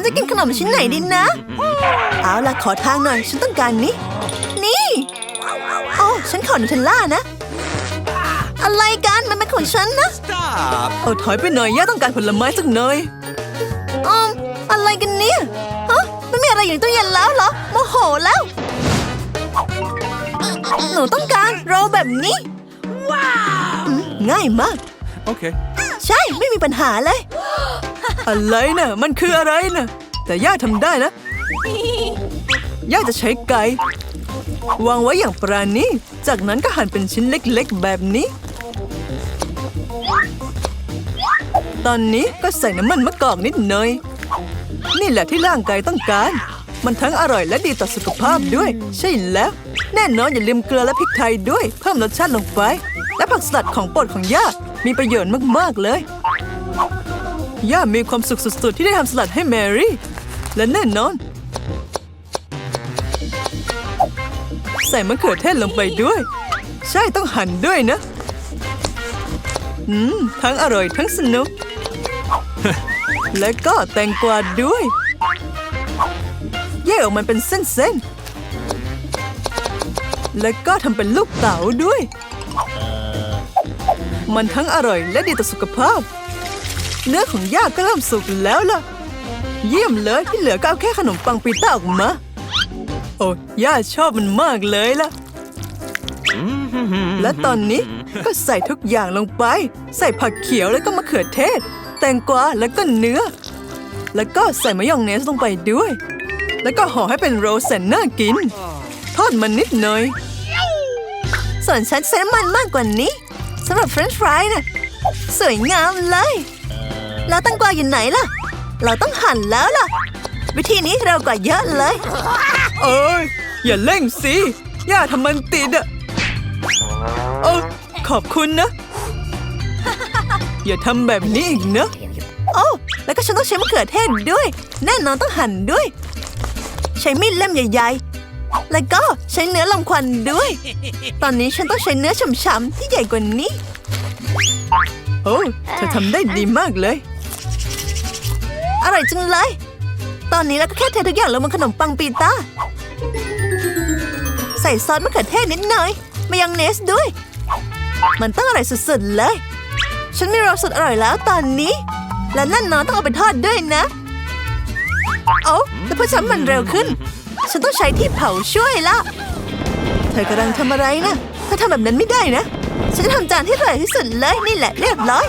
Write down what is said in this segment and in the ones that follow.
นจะกินขนมชิ้นไหนดีนะ เอาล่ะขอทางหน่อย ฉันต้องการนี้ นี่โอ้ฉันขอนูเทลล่านะ อะไรกันมันเป็นของฉันนะ Stop! เอาถอยไปหน่อยย่าต้องการผลไม้สักหน่อยอืมอะไรกันเนี่ยฮะไม่มีอะไรอยู่ในตู้เย็นแล้วเหรอโมโหแล้ว หนูต้องการโรลแบบนี้ ว้าวง่ายมาก Okay. ใช่ไม่มีปัญหาเลย อะไรนะ่ะมันคืออะไรนะ่ะแต่ย่าทำได้นะ ย่าจะใช้ไก่วางไว้อย่างปราณีจากนั้นก็หั่นเป็นชิ้นเล็กๆ แบบนี้ ตอนนี้ก็ใส่น้ำมันมะกอกนิดหน่อย นี่แหละที่ร่างกายต้องการ มันทั้งอร่อยและดีต่อสุขภาพด้วย ใช่แล้ว แน่นอนอย่าลืมเกลือและพริกไทยด้วย เพิ่มรสชาติลงไป และผักสลัดของโปรดของย่ามีประโยชน์มากๆเลย ย่ามีความสุขสุดๆ ที่ได้ทำสลัดให้แมรี่ และแน่นอน ใส่มะเขือเทศลงไปด้วย ใช่ต้องหั่นด้วยนะ อืม ทั้งอร่อยทั้งสนุก และก็แตงกวาด้วย แยกออกมาเป็นเส้นๆ แล้วก็ทำเป็นลูกเต๋าด้วย มันทั้งอร่อยและดีต่อสุขภาพ เนื้อของย่าก็เริ่มสุกแล้วล่ะ เยี่ยมเลยที่เหลือก็เอาแค่ขนมปังปีต้าออกมา โอ้ย่าชอบมันมากเลยล่ะ และตอนนี้ก็ใส่ทุกอย่างลงไป ใส่ผักเขียวแล้วก็มะเขือเทศ แตงกวาแล้วก็เนื้อ แล้วก็ใส่มายองเนสลงไปด้วย แล้วก็ห่อให้เป็นโรลแสนน่ากิน ทอดมันนิดหน่อยส่วนฉันใช้น้ำมันมากกว่านี้สำหรับเฟรนช์ฟรายน่ะสวยงามเลย แล้วแตังกวาอยู่ไหนล่ะ เราต้องหั่นแล้วล่ะ วิธีนี้เร็วกว่าเยอะเลย เอ้ย อย่าเร่งสิ ย่าทำมันติดอะเออขอบคุณนะ อย่าทำแบบนี้อีกนะ โอ้แล้วก็ฉันต้องใช้มะเขือเทศด้วย แน่นอนต้องหั่นด้วย ใช้มีดเล่มใหญ่ๆ แล้วก็ใช้เนื้อลำควันด้วย ตอนนี้ฉันต้องใช้เนื้อฉ่ำๆที่ใหญ่กว่านี้ โอ้เธอทำได้ดีมากเลย อร่อยจังเลย ตอนนี้เราก็แค่เททุกอย่างลงบนขนมปังปีต้า ใส่ซอสมะเขือเทศนิดหน่อยมายองเนสด้วย มันต้องอร่อยสุดๆเลย ฉันมีรสสุดอร่อยแล้วตอนนี้ และนั่นนอนต้องเอาไปทอดด้วยนะโอ้แต่เพื่อฉันมันเร็วขึ้น ฉันต้องใช้ที่เผาช่วยละเธอกำลังทำอะไรนะเธอทำแบบนั้นไม่ได้นะ ฉันจะทำจานที่อร่อยที่สุดเลยนี่แหละเรียบร้อย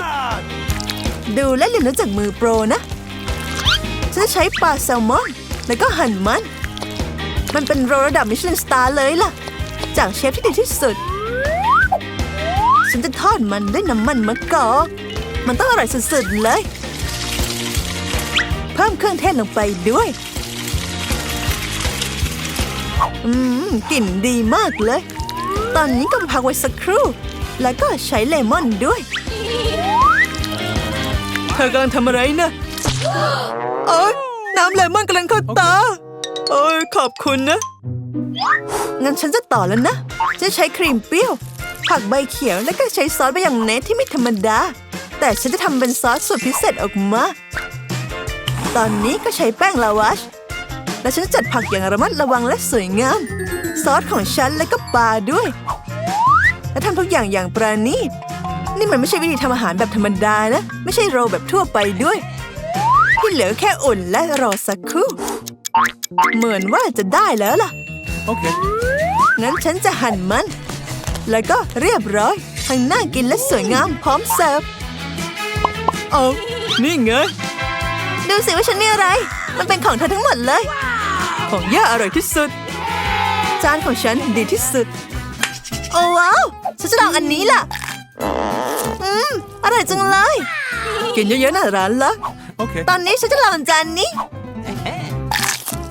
ดูและเรียนรู้จากมือโปรนะ ฉันจะใช้ปลาแซลมอน แล้วก็หั่นมัน มันเป็นโรระดับมิชลินสตาร์เลยล่ะ จากเชฟที่ดีที่สุด ฉันจะทอดมันด้วยน้ำมันมะกอกมันต้องอร่อยสุดๆเลย เพิ่มเครื่องเทศลงไปด้วย อืม กลิ่นดีมากเลย ตอนนี้ก็พักไว้สักครู่ แล้วก็ใช้เลมอนด้วย เธอกำลังทำอะไรนะ โอ๊ยน้ำเลมอนกำลังเข้าตาโอ้ยขอบคุณนะ งั้นฉันจะต่อแล้วนะ จะใช้ครีมเปรี้ยว ผักใบเขียวแล้วก็ใช้ซอสใบยองเนสที่ไม่ธรรมดา แต่ฉันจะทำเป็นซอสสูตรพิเศษออกมา ตอนนี้ก็ใช้แป้งลาวาช และฉันจะจัดผักอย่างระมัดระวังและสวยงาม ซอสของฉันและก็ปลาด้วย และทำทุกอย่างอย่างประณีตนี่มันไม่ใช่วิธีทำอาหารแบบธรรมดานะ ไม่ใช่โรลแบบทั่วไปด้วย ที่เหลือแค่อุ่นและรอสักครู่ เหมือนว่าจะได้แล้วล่ะ Okay. งั้นฉันจะหั่นมัน แล้วก็เรียบร้อยทั้งน่ากินและสวยงามพร้อมเสิร์ฟ เอานี่ไง ดูสิว่าฉันมีอะไร มันเป็นของเธอทั้งหมดเลย ของย่าอร่อยที่สุด จานของฉันดีที่สุด โอ้ว้าว ฉันจะลองอันนี้ล่ะ อืม อร่อยจังเลย กินเยอะๆนะร้านละ Okay. ตอนนี้ฉันจะลองจานนี้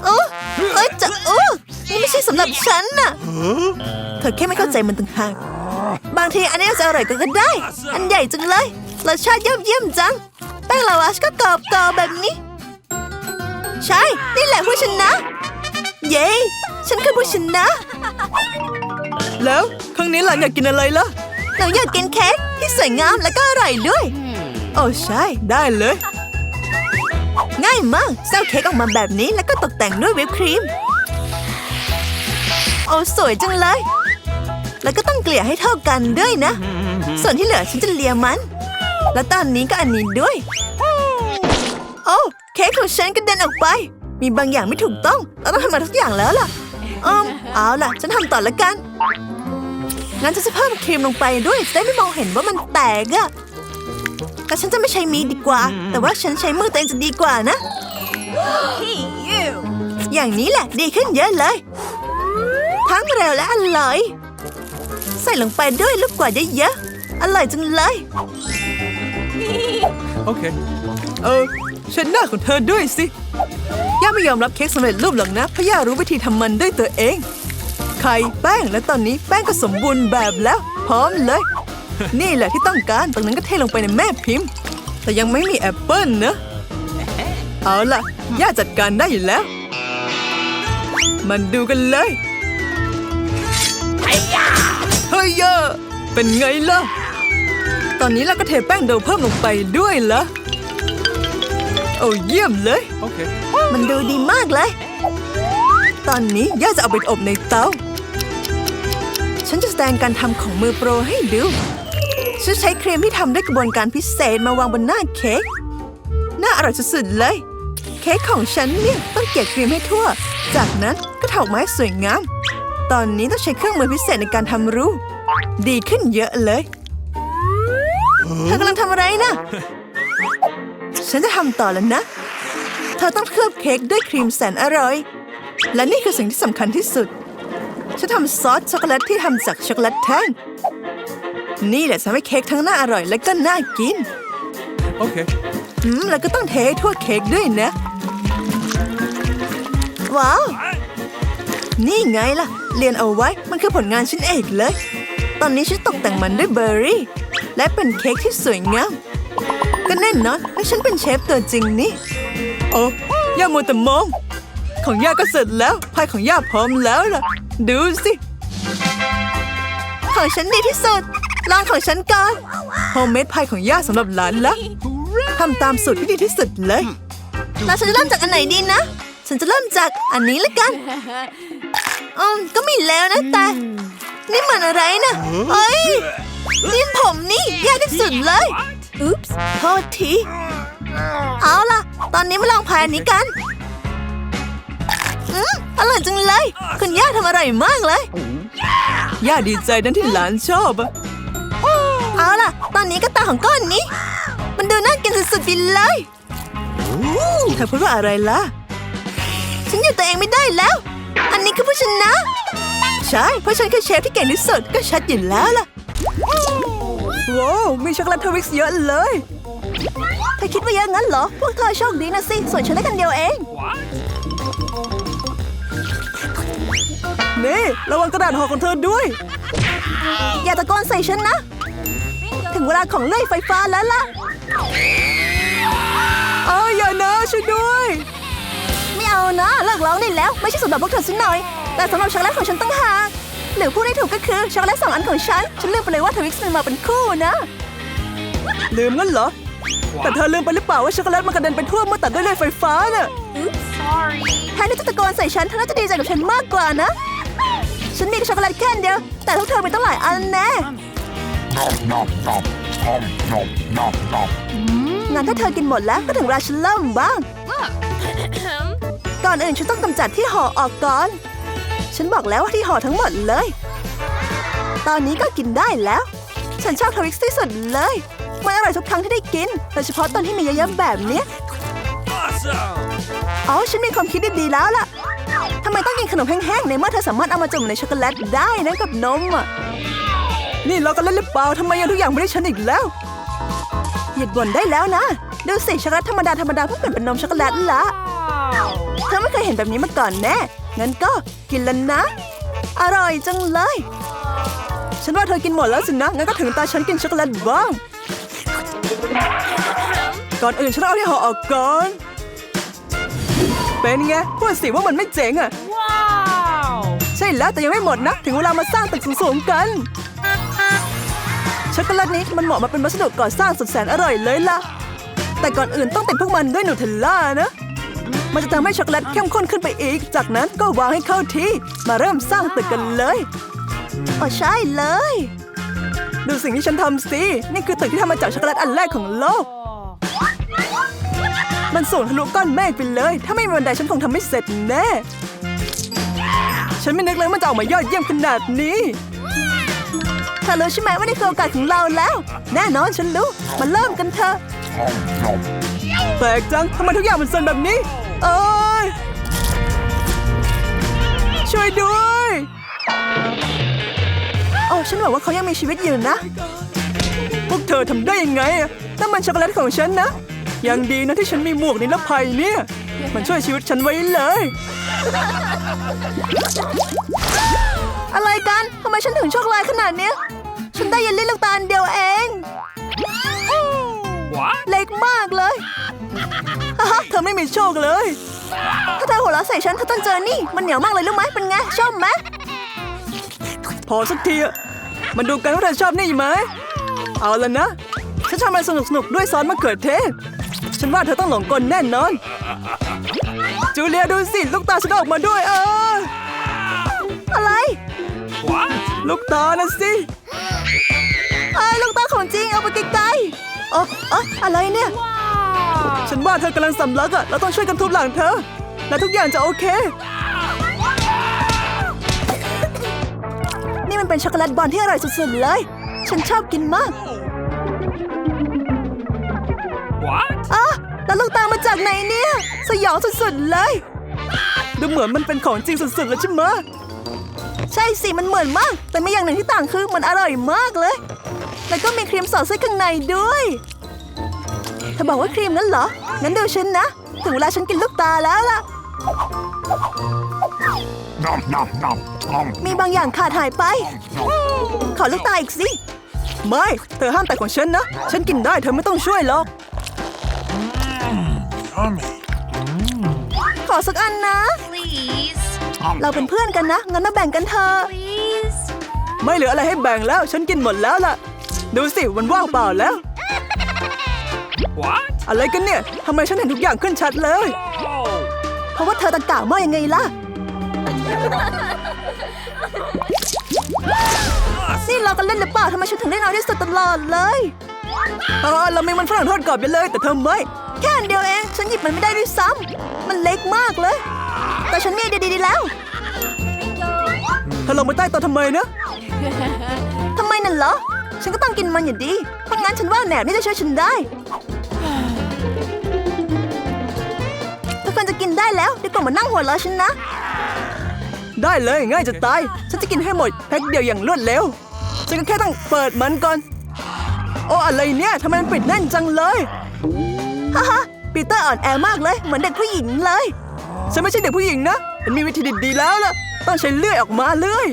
โอ้เอ้ยจะโอ้นี่ไม่ใช่สำหรับฉันน่ะเธอแค่ไม่เข้าใจมันต่างหากบางทีอันนี้อาจจะอร่อยกว่าก็ได้ อันใหญ่จังเลยรสชาติยอดเยี่ยมจังแป้งลาวาชก็กรอบกรอบแบบนี้ ใช่ นี่แหละผู้ชนะ เย้ฉันคือผู้ชนะ แล้วครั้งนี้หลานอยากกินอะไรล่ะหนูอยากกินเค้กที่สวยงามและก็อร่อยด้วย โอ้ใช่ได้เลย ง่ายมากเซลเค้กออกมาแบบนี้แล้วก็ตกแต่งด้วยวิปครีม โอ้สวยจังเลย แล้วก็ต้องเกลี่ยให้เท่ากันด้วยนะ ส่วนที่เหลือฉันจะเลียมัน แล้วตอนนี้ก็อันนี้ด้วย โอ้เค้กของฉันกระเด็นออกไป มีบางอย่างไม่ถูกต้องเราต้องทำมาทุกอย่างแล้วล่ะอืมเอาล่ะ ฉันทำต่อละกันงั้นฉันจะเพิ่มครีมลงไปด้วยจะได้ไม่มองเห็นว่ามันแตกอะ แต่ฉันจะไม่ใช้มีดดีกว่า แต่ว่าฉันใช้มือตัวเองจะดีกว่านะ อย่างนี้แหละดีขึ้นเยอะเลย ทั้งเร็วและอร่อย ใส่ลงไปด้วยลูกกว่าดเยอะๆอร่อยจังเลย Okay. เออฉันหน้าของเธอด้วยสิ ย่าไม่ยอมรับเค้กสำเร็จรูปหรอกนะ เพราะย่ารู้วิธีทำมันด้วยตัวเอง ไข่แป้งและตอนนี้แป้งก็สมบูรณ์แบบแล้ว พร้อมเลย นี่แหละที่ต้องการตรงนั้นก็เทลงไปในแม่พิมพ์ แต่ยังไม่มีแอปเปิลนะเอาล่ะ ย่าจัดการได้อยู่แล้ว มันดูกันเลยเฮ้ยย่าเป็นไงล่ะ ตอนนี้เราก็เทแป้งโดเพิ่มลงไปด้วยละโอ้เยี่ยมเลย Okay. มันดูดีมากเลย ตอนนี้ย่าจะเอาไปอบในเตา ฉันจะแสดงการทำของมือโปรให้ดู ฉันใช้ครีมที่ทำด้วยกระบวนการพิเศษมาวางบนหน้าเค้ก น่าอร่อยสุดๆเลย เค้กของฉันเนี่ยต้องเกลี่ยครีมให้ทั่ว จากนั้นก็ถอกไม้สวยงาม ตอนนี้ต้องใช้เครื่องมือพิเศษในการทำรูป ดีขึ้นเยอะเลย เธอกำลังทำอะไรนะ ฉันจะทำต่อแล้วนะ เธอต้องเคลือบเค้กด้วยครีมแสนอร่อย และนี่คือสิ่งที่สำคัญที่สุด ฉันทำซอสช็อกโกแลตที่ทำจากช็อกโกแลตแท่ง นี่แหละทำให้เค้กทั้งน่าอร่อยและก็น่ากิน Okay. อืม แล้วก็ต้องเทให้ทั่วเค้กด้วยนะ ว้าว นี่ไงล่ะ เรียนเอาไว้ มันคือผลงานชิ้นเอกเลย ตอนนี้ฉันตกแต่งมันด้วยเบอร์รี่ และเป็นเค้กที่สวยงาม ก็แน่นอนว่าฉันเป็นเชฟตัวจริงนี่ โอ้ย่ามัวแต่มอง ของย่าก็เสร็จแล้ว พายของย่าพร้อมแล้วล่ะ ดูสิ ของฉันดีที่สุด ลองของฉันก่อนโฮมเมดพายของย่าสำหรับหลานละทำตามสูตรที่ดีที่สุดเลยแล้วฉันจะเริ่มจากอันไหนดีนะ ฉันจะเริ่มจากอันนี้ละกันอืมก็ไม่แล้วนะแต่ นี่มันอะไรนะเอ้ยนี่ผมนี่แย่ที่สุดเลยอุ๊ปส์โทษทีเอาล่ะ ตอนนี้มาลองพายอันนี้กันอืมอร่อยจังเลย คุณย่าทำอร่อยมากเลย ย่าดีใจนั้นที่หลานชอบอะ เอาล่ะ ตอนนี้ก็ตาของก้อนนี้ มันดูน่ากินสุดๆไปเลยเธอพูดว่าอะไรล่ะ ฉันอยู่ตัวเองไม่ได้แล้ว อันนี้คือผู้ชนะ ใช่ เพราะฉันคือเชฟที่เก่งที่สุดก็ชัดอยู่แล้วล่ะว้าวมีช็อกโกแลตทวิกซ์เยอะเลยเธอคิดว่าเยอะงั้นเหรอ พวกเธอโชคดีนะสิ ส่วนฉันได้กันเดียวเอง นี่ ระวังกระดาษห่อของเธอด้วย อย่าตะโกนใส่ฉันนะ ถึงเวลาของเลื่อยไฟฟ้าแล้วล่ะ เอาอย่านะช่วยด้วย ไม่เอานะ เลิกร้องได้แล้ว ไม่ใช่สำหรับพวกเธอสักหน่อย แต่สำหรับช็อกโกแลตของฉันต้องหากหรือพูดได้ถูกก็คือช็อกโกแลตสองอันของฉัน ฉันลืมไปเลยว่าทวิกซ์มันมาเป็นคู่นะ ลืมงั้นเหรอ แต่เธอลืมไปหรือเปล่าว่าช็อกโกแลตมันกระเด็นไปทั่วเมื่อตัดด้วยเลื่อยไฟฟ้าน่ะ Sorry. แทนที่จะตะโกนใส่ฉันเธอน่าจะดีใจกับฉันมากกว่านะ ฉันมีช็อกโกแลตแค่อันเดียว แต่พวกเธอมีตั้งหลายอันแน่ nom nom nom nom nom nom nom งั้นถ้าเธอกินหมดแล้วก็ถึงเวลาฉันเริ่มบ้าง ก่อนอื่นฉันต้องกำจัดที่ห่อออกก่อน ฉันบอกแล้วว่าที่ห่อทั้งหมดเลย ตอนนี้ก็กินได้แล้ว ฉันชอบทวิกซ์ที่สุดเลย มันอร่อยทุกครั้งที่ได้กิน โดยเฉพาะตอนที่มีเยอะๆแบบเนี้ย Awesome. อ๋อฉันมีความคิดดีๆแล้วล่ะทำไมต้องกินขนมแห้งๆในเมื่อเธอสามารถเอามาจุ่มในช็อกโกแลตได้นะกับนมอะ นี่เรากันเล่นหรือเปล่าทำไมยังทุกอย่างไม่ได้ฉันอีกแล้ว หยุดบ่นได้แล้วนะดูสิช็อกโกแลตธรรมดาธรรมดาเพิ่งเปลี่ยนเป็นนมช็อกโกแลตละเธอไม่เคยเห็นแบบนี้มาก่อนแน่งั้นก็กินแล้วนะ อร่อยจังเลย ฉันว่าเธอกินหมดแล้วสินะงั้นก็ถึงตาฉันกินช็อกโกแลตบ้าง ก่อนอื่นฉันเอาที่ห่อออกก่อน เป็นไงพูดสิว่ามันไม่เจ๋งอะ Wow. ใช่แล้วแต่ยังไม่หมดนะ ถึงเวลามาสร้างตึกสูงๆกัน ช็อกโกแลตนี้มันเหมาะมาเป็นวัสดุก่อสร้างสุดแสนอร่อยเลยล่ะ แต่ก่อนอื่นต้องติดพวกมันด้วยนูเทลล่านะ มันจะทำให้ช็อกโกแลตเข้มข้นขึ้นไปอีก จากนั้นก็วางให้เข้าที่ มาเริ่มสร้างตึกกันเลยอ๋อใช่เลย ดูสิ่งที่ฉันทำสิ นี่คือตึกที่ทำมาจากช็อกโกแลตอันแรกของโลก มันสูงทะลุก้อนเมฆไปเลย ถ้าไม่มีบันไดฉันคงทำไม่เสร็จแน่ ฉันไม่นึกเลยว่ามันจะออกมายอดเยี่ยมขนาดนี้เธอรู้ใช่ไหมว่านี่คือโอกาสของเราแล้ว แน่นอนฉันรู้ มาเริ่มกันเถอะแปลกจังทำไมทุกอย่างมันสั่นแบบนี้ เอ้ย ช่วยด้วยโอ้ฉันหวังว่าเขายังมีชีวิตอยู่นะ พวกเธอทำได้ยังไงอะนั่นมันช็อกโกแลตของฉันนะ ยังดีนะที่ฉันมีหมวกนิรภัยเนี่ย มันช่วยชีวิตฉันไว้เลย อะไรกัน ทำไมฉันถึงโชคร้ายขนาดนี้ ฉันได้เยลลี่ลูกตาลเดียวเอง What? เล็กมากเลยฮ่าฮ่าเธอไม่มีโชคเลย ถ้าเธอหัวเราะใส่ฉันเธอต้องเจอนี่ มันเหนียวมากเลยรู้ไหมเป็นไงชอบไหมพอสักทีอะมาดูกันว่าเธอชอบนี่ไหม เอาละนะ ฉันทำอะไรสนุกสนุกๆด้วยซอสมะเขือเทศ ฉันว่าเธอต้องหลงกลแน่นอน จูเลียดูสิ ลูกตาฉันออกมาด้วยเออ อะไร What? ลูกตานะสิ ไอ้ยลูกตาของจริงเอาไปไกลๆเออเอออะไรเนี่ย Wow. ฉันว่าเธอกำลังสำลักอะเราต้องช่วยกันทุบหลังเธอ และทุกอย่างจะโอเค นี่มันเป็นช็อกโกแลตบอลที่อร่อยสุดๆเลย ฉันชอบกินมาก What? อะแล้วลูกตามาจากไหนเนี่ย สยองสุดๆเลย ดูเหมือนมันเป็นของจริงสุดๆเลยใช่ไหมะ ใช่สิมันเหมือนมาก แต่ไม่อย่างหนึ่งที่ต่างคือมันอร่อยมากเลย แล้วก็มีครีมสอดไส้ข้างในด้วยเธอบอกว่าครีมนั้นเหรอ งั้นดูฉันนะ ถึงเวลาฉันกินลูกตาแล้วล่ะ Nom nom nom. Tom มีบางอย่างขาดหายไป ขอลูกตาอีกสิ ไม่ เธอห้ามแต่ของฉันนะ ฉันกินได้เธอไม่ต้องช่วยหรอก Yummy. ขอสักอันนะ Please. Tom เราเป็นเพื่อนกันนะ งั้นมาแบ่งกันเถอะ Please. ไม่เหลืออะไรให้แบ่งแล้ว ฉันกินหมดแล้วล่ะ ดูสิมันว่างเปล่าแล้ว What? อะไรกันเนี่ยทำไมฉันเห็นทุกอย่างขึ้นชัดเลย Oh! เพราะว่าเธอตะกะมากยังไงล่ะ นี่เรากันเล่นหรือเปล่าทำไมฉันถึงได้น้อยที่สุดตลอดเลยเออเรามีมันฝรั่งทอดกรอบไปเลย แต่เธอไม่ แค่อันเดียวเอง ฉันหยิบมันไม่ได้ด้วยซ้ำมันเล็กมากเลย แต่ฉันมีไอเดียดีๆแล้ว เธอลงมาใต้โต๊ะทำไมนะ ทำไมนั่นเหรอ ฉันก็ต้องกินมันอยู่ดีเพราะงั้นฉันว่าแหนบนี่จะช่วยฉันได้ ทุกคนจะกินได้แล้วดีกว่ามานั่งหัวเราะฉันนะ ได้เลยง่ายจะตาย ฉันจะกินให้หมดแพ็คเดียวอย่างรวดเร็ว ฉันก็แค่ต้องเปิดมันก่อน โอ้อะไรเนี่ยทำไมมันปิดแน่นจังเลย ฮ่าฮ่าปีเตอร์อ่อนแอมากเลย เหมือนเด็กผู้หญิงเลย ฉันไม่ใช่เด็กผู้หญิงนะ มันมีวิธีดีๆแล้วล่ะ ต้องใช้เลื่อยออกมาเลื่อย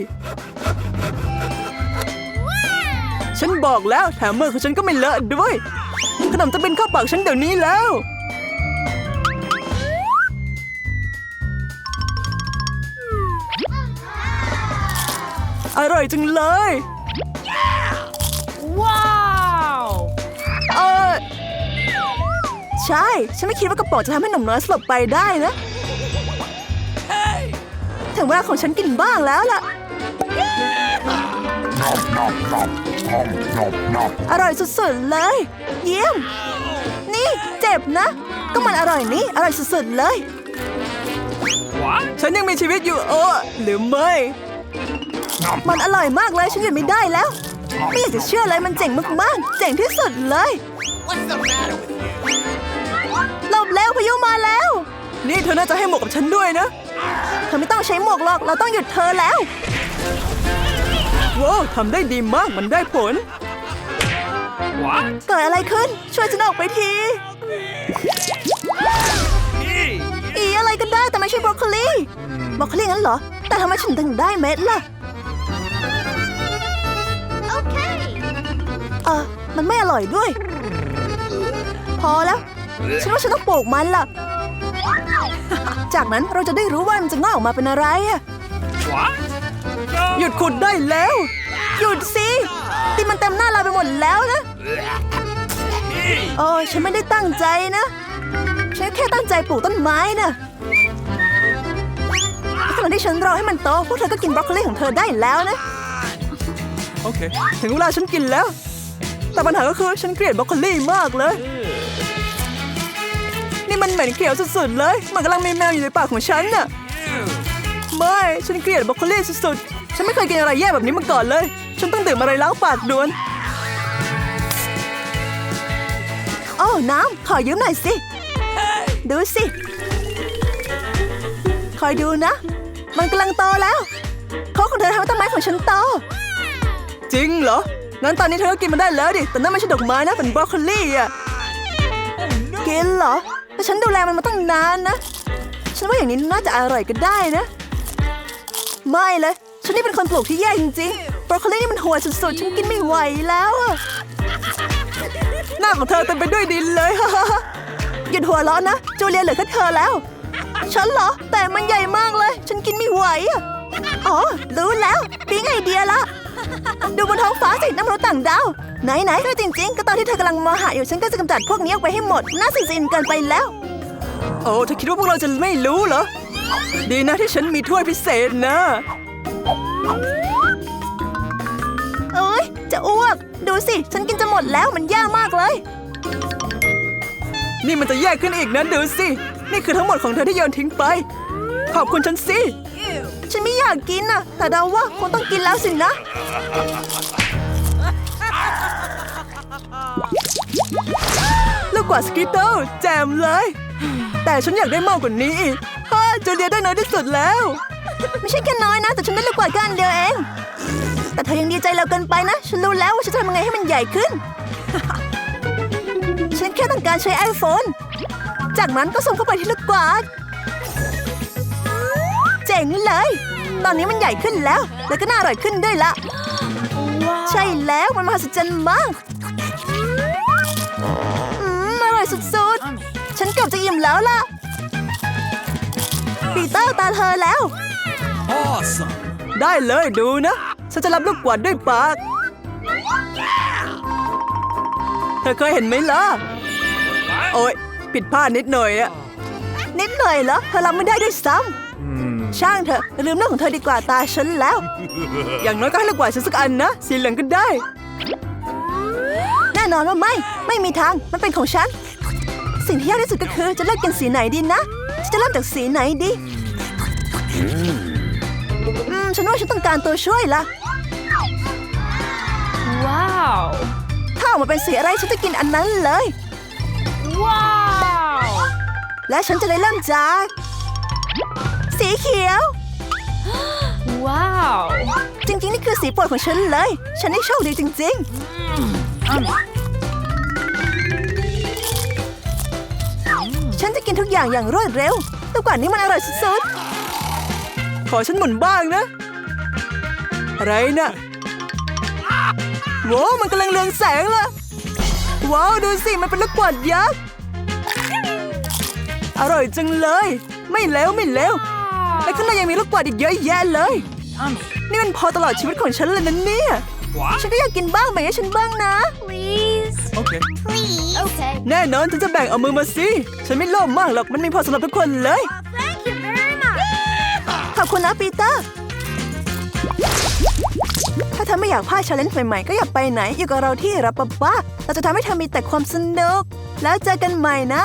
ฉันบอกแล้วแถมมือของฉันก็ไม่เลอะด้วย ขนมจะเป็นเข้าปากฉันเดี๋ยวนี้แล้ว อร่อยจังเลย Wow. เออ ใช่ ฉันไม่คิดว่ากระป๋องจะทำให้หนุ่มน้อยสลบไปได้นะ ถึงเวลาของฉันกินบ้างแล้วล่ะ nom nom nom. Tom nom nom. อร่อยสุดๆเลย เยี่ยม นี่เจ็บนะ ก็มันอร่อยนี่ อร่อยสุดๆเลย What? ฉันยังมีชีวิตอยู่เออหรือไม่ Nom มันอร่อยมากเลยฉันหยุดไม่ได้แล้ว ไม่อยากจะเชื่อเลยมันเจ๋งมากๆ เจ๋งที่สุดเลยหลบแล้วพายุมาแล้ว นี่เธอน่าจะให้หมวกกับฉันด้วยนะ เธอไม่ต้องใช้หมวกหรอก เราต้องหยุดเธอแล้วว้าวทำได้ดีมากมันได้ผล What? เกิดอะไรขึ้น ช่วยฉันออกไปที Hey! อีอะไรก็ได้แต่ไม่ใช่บรอกโคลีบรอกโคลีงั้นเหรอ แต่ทำไมฉันถึงได้เม็ดล่ะ Okay. เออมันไม่อร่อยด้วย พอแล้ว ฉันว่าฉันต้องปลูกมันล่ะ จากนั้นเราจะได้รู้ว่ามันจะงอกออกมาเป็นอะไรอะ What? หยุดขุดได้แล้ว หยุดสิที่มันเต็มหน้าเราไปหมดแล้วนะ Hey! โอ้ฉันไม่ได้ตั้งใจนะ ฉันแค่ตั้งใจปลูกต้นไม้นะขณะที่ฉันรอให้มันโตพวกเธอก็กินบรอกโคลีของเธอได้แล้วนะ โอเค ถึงเวลาฉันกินแล้ว แต่ปัญหาก็คือฉันเกลียดบรอกโคลีมากเลยนี่ มันเหม็นเขียวสุดๆเลย มันกำลังมีแมวอยู่ในปากของฉันน่ะไม่ฉันเกลียดบรอกโคลีสุดๆ ฉันไม่เคยกินอะไรแย่แบบนี้มาก่อนเลย ฉันต้องดื่มอะไรล้างปากด่วนโอ้น้ำขอยืมหน่อยสิ ดูสิ คอยดูนะ มันกำลังโตแล้วเขาของเธอทำให้ต้นไม้ของฉันโต จริงเหรอ งั้นตอนนี้เธอก็กินมันได้แล้วดิ แต่นั่นไม่ใช่ดอกไม้นะ เป็นบรอกโคลีอะกินเหรอ แต่ฉันดูแลมันมาตั้งนานนะ ฉันว่าอย่างนี้น่าจะอร่อยก็ได้นะ ไม่เลย ฉันนี่เป็นคนปลูกที่แย่จริงๆบรอกโคลีนี่มันหัวสุดๆ ฉันกินไม่ไหวแล้วอะหน้าของเธอเต็มไปด้วยดินเลยหยุดหัวเราะนะ จูเลียเหลือแค่เธอแล้ว ฉันเหรอ แต่มันใหญ่มากเลย ฉันกินไม่ไหวอะอ๋อ รู้แล้วปิ๊งไอเดียละ ดูบนท้องฟ้า น้ำมนุษย์ต่างดาว ไหนไหนเธอจริง ๆ ก็ตอนที่เธอกำลังมองหาอยู่ฉันก็จะกำจัดพวกนี้ออกไปให้หมด น่าสิสินเกินไปแล้ว โอ้เธอคิดว่าพวกเราจะไม่รู้เหรอ ดีนะที่ฉันมีถ้วยพิเศษนะเอ้ยจะอ้วก ดูสิ ฉันกินจะหมดแล้วมันยากมากเลย นี่มันจะแย่ขึ้นอีกนะดูสิ นี่คือทั้งหมดของเธอที่โยนทิ้งไป ขอบคุณฉันสิ ฉันไม่อยากกินนะแต่เดาว่าคงต้องกินแล้วสินะ ลูกกว่าสกิตเตลแจมเลย แต่ฉันอยากได้มากกว่านี้อีกฮ่าจูเลียได้น้อยที่สุดแล้ว ไม่ใช่แค่น้อยนะ แต่ฉันได้ลูกกว่าดแค่อันเดียวเอง แต่เธอยังดีใจเราเกินไปนะ ฉันรู้แล้วว่าฉันจะทำยังไงให้มันใหญ่ขึ้น ฉันแค่ต้องการใช้ไอโฟนจากนั้นก็ส่งเข้าไปที่ลูกกวาดเจ๋งเลย ตอนนี้มันใหญ่ขึ้นแล้ว แล้วก็น่าอร่อยขึ้นด้วยละ ใช่แล้วมันมหัศจรรย์มาก อืมอร่อยสุดๆ ฉันเกือบจะอิ่มแล้วล่ะ ปีเตอร์ตาเธอแล้ว Awesome. ได้เลยดูนะ ฉันจะรับลูกกวาดด้วยปาก เธอเคยเห็นไหมล่ะ โอ๊ยผิดพลาดนิดหน่อยอะนิดหน่อยเหรอ เธอรับไม่ได้ด้วยซ้ำ ช่างเถอะ ลืมเรื่องของเธอดีกว่าตาฉันแล้ว อย่างน้อยก็ให้ลูกกวาดฉันสักอันนะ สีเหลืองก็ได้แน่นอนว่าไม่ ไม่มีทาง มันเป็นของฉัน สิ่งที่ยากที่สุดก็คือจะเลือกกินสีไหนดีนะฉันจะเริ่มจากสีไหนดี อืม ฉันว่าฉันต้องการตัวช่วยละ Wow. ถ้าออกมาเป็นสีอะไรฉันจะกินอันนั้นเลย Wow. และฉันจะได้เริ่มจาก สีเขียว Wow. จริงๆ นี่คือสีโปรดของฉันเลย ฉันนี่โชคดีจริง ๆ ฉันจะกินทุกอย่างอย่างรวดเร็วทุกกว่านี้มันอร่อยสุดๆ ขอฉันหมุนบ้างนะ อะไรนะว้าวมันกำลังเรืองแสงละว้าวดูสิมันเป็นลูกกวาดยักษ์ อร่อยจังเลย ไม่เลวไม่เลวและข้างในยังมีลูกกวาดอีกเยอะแยะเลย นี่มันพอตลอดชีวิตของฉันเลยนะเนี่ย What? ฉันก็อยากกินบ้างแบ่งให้ฉันบ้างนะ Please. Okay. Please. Okay. แน่นอนฉันจะแบ่งเอามือมาสิ ฉันไม่โลภมากหรอก มันมีพอสำหรับทุกคนเลย Thank you very much. ขอบคุณนะปีเตอร์ ถ้าเธอไม่อยากพลาดชาเลนจ์ใหม่ๆ ก็อย่าไปไหน อยู่กับเราที่รับปะบ้าเราจะทำให้เธอมีแต่ความสนุก แล้วเจอกันใหม่นะ